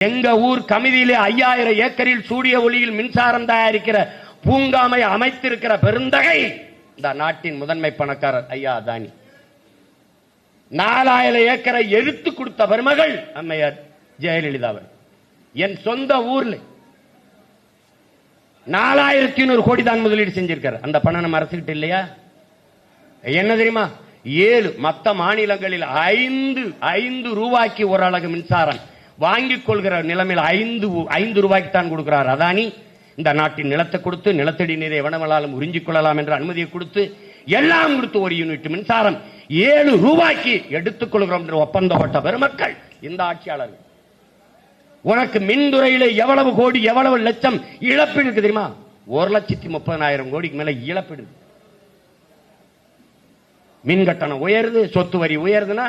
எங்க ஊர் கமிதியிலே ஐயாயிரம் ஏக்கரில் சூரிய ஒளியில் மின்சாரம் தயாரிக்கிற பூங்காமை அமைத்திருக்கிற பெருந்தகை இந்த நாட்டின் முதன்மை பணக்காரர் ஐயா அதானி. நாலாயிரம் ஏக்கரை எடுத்து கொடுத்த பெருமகள் அம்மையார் ஜெயலலிதா அவர் என் சொந்த ஊர்ல நாலாயிரத்தி நூறு கோடி தான் முதலீடு செஞ்சிருக்கார். அந்த பணம் நம்ம அரசுகிட்ட இல்லையா? என்ன தெரியுமா? ஏழு மத்த மாநிலங்களில் ஐந்து ஐந்து ரூபாய்க்கு ஒரு அழகு மின்சாரம் வாங்கிக் கொள்கிற நிலைமையில் ஐந்து ஐந்து ரூபாய்க்கு தான் கொடுக்கிறார் அதானி. இந்த நாட்டின் நிலத்தை கொடுத்து நிலத்தடி நீரை எவனவளாலும் உறிஞ்சிக் கொள்ளலாம் என்ற அனுமதியை கொடுத்து எல்லாம் கொடுத்து ஒரு யூனிட் மின்சாரம் ஏழு ரூபாய்க்கு எடுத்துக் கொள்கிறோம் என்று ஒப்பந்தப்பட்ட பெருமக்கள் இந்த ஆட்சியாளர்கள். உனக்கு மின்துறையில எவ்வளவு கோடி எவ்வளவு லட்சம் இழப்பீடு இருக்கு தெரியுமா? ஒரு லட்சத்தி முப்பதாயிரம் கோடிக்கு மேல இழப்பீடு இருக்கு. மின் கட்டணம் உயருது சொத்து வரி உயருதுன்னா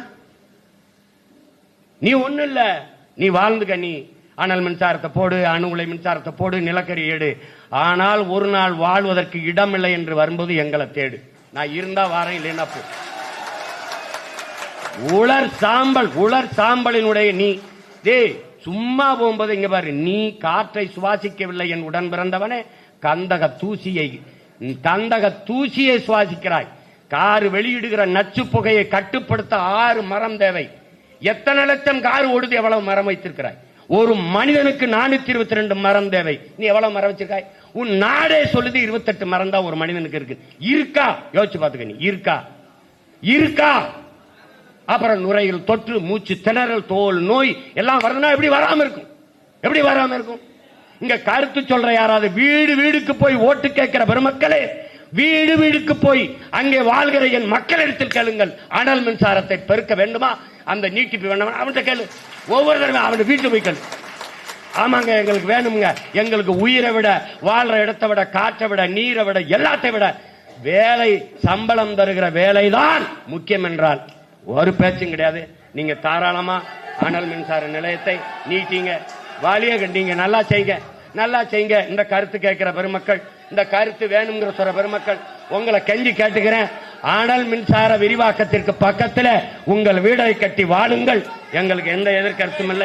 நீ ஒண்ணு இல்ல. நீ வாழ்ந்து நீ. அனல் மின்சாரத்தை போடு அணு உலை மின்சாரத்தை போடு நிலக்கரி எடு. ஆனால் ஒரு நாள் வாழ்வதற்கு இடமில்லை என்று வரும்போது எங்களை தேடு. நான் இருந்தா வாரேன் இல்லைன்னா போ. உலர் சாம்பல் உலர் சாம்பலினுடைய நீ. தே சும்மா போகும்போது இங்க பாரு நீ காற்றை சுவாசிக்கவில்லை என் உடன் பிறந்தவனே. கந்தக தூசியை கந்தக தூசியை சுவாசிக்கிறாய். காரு வெளியிடுகிற நச்சு புகையை கட்டுப்படுத்த ஆறு மரம் தேவை. எத்தனை லட்சம் கார் ஓடுது எவ்வளவு மரம் வைத்திருக்கிறாய்? ஒரு மனிதனுக்கு நானூத்தி இருபத்தி ரெண்டு மரம் தேவை. நீ எவ்வளவு மரம் வச்சிருக்காய்? உன் நாடே சொல்லுது இருபத்தெட்டு மரம் தான் ஒரு மனிதனுக்கு இருக்கு. இருக்கா? யோசிச்சு பாத்துக்க நீ. இருக்கா? இருக்கா? அப்புறம் நுரையில் தொற்று மூச்சு திணறல் தோல் நோய் எல்லாம் வருதுன்னா எப்படி வராம இருக்கும்? எப்படி வராம இருக்கும்? இங்க கருத்து சொல்ற யாராவது வீடு வீடுக்கு போய் ஓட்டு கேட்கிற பெருமக்களே வீடு வீடுக்கு போய் அங்கே வாழ்கிற என் மக்களிடத்தில் கேளுங்கள். அனல் மின்சாரத்தை பெருக்க வேண்டுமா? அந்த நீட்டிப்பு வேண்டாம் அவன்கிட்ட கேளு. ஒவ்வொரு தடவை அவன் வீட்டுல போய் கேளு. ஆமாங்க எங்களுக்கு வேணுங்க எங்களுக்கு உயிரை விட வாழ்ற இடத்தை விட காற்றை விட நீரை விட எல்லாத்தை விட வேலை சம்பளம் தருகிற வேலைதான் முக்கியம் என்றால். ஒரு பேச்சும் கிடையாது. நீங்க தாராளமா அனல் மின்சார நிலையத்தை நீட்டிங்க. வாலிய கண்டிங்க நல்லா செய்யுங்க நல்லா செய்யுங்க இந்த கருத்து கேட்கிற பெருமக்கள் இந்த கருத்து வேணுங்கிற சொல்ற பெருமக்கள் உங்களை கெஞ்சி கேட்டுக்கிறேன். ஆனல் மின்சார விரிவாக்கத்திற்கு பக்கத்தில் உங்கள் வீடை கட்டி வாழுங்கள். எங்களுக்கு எந்த எதிர்கருத்தும் இல்லை.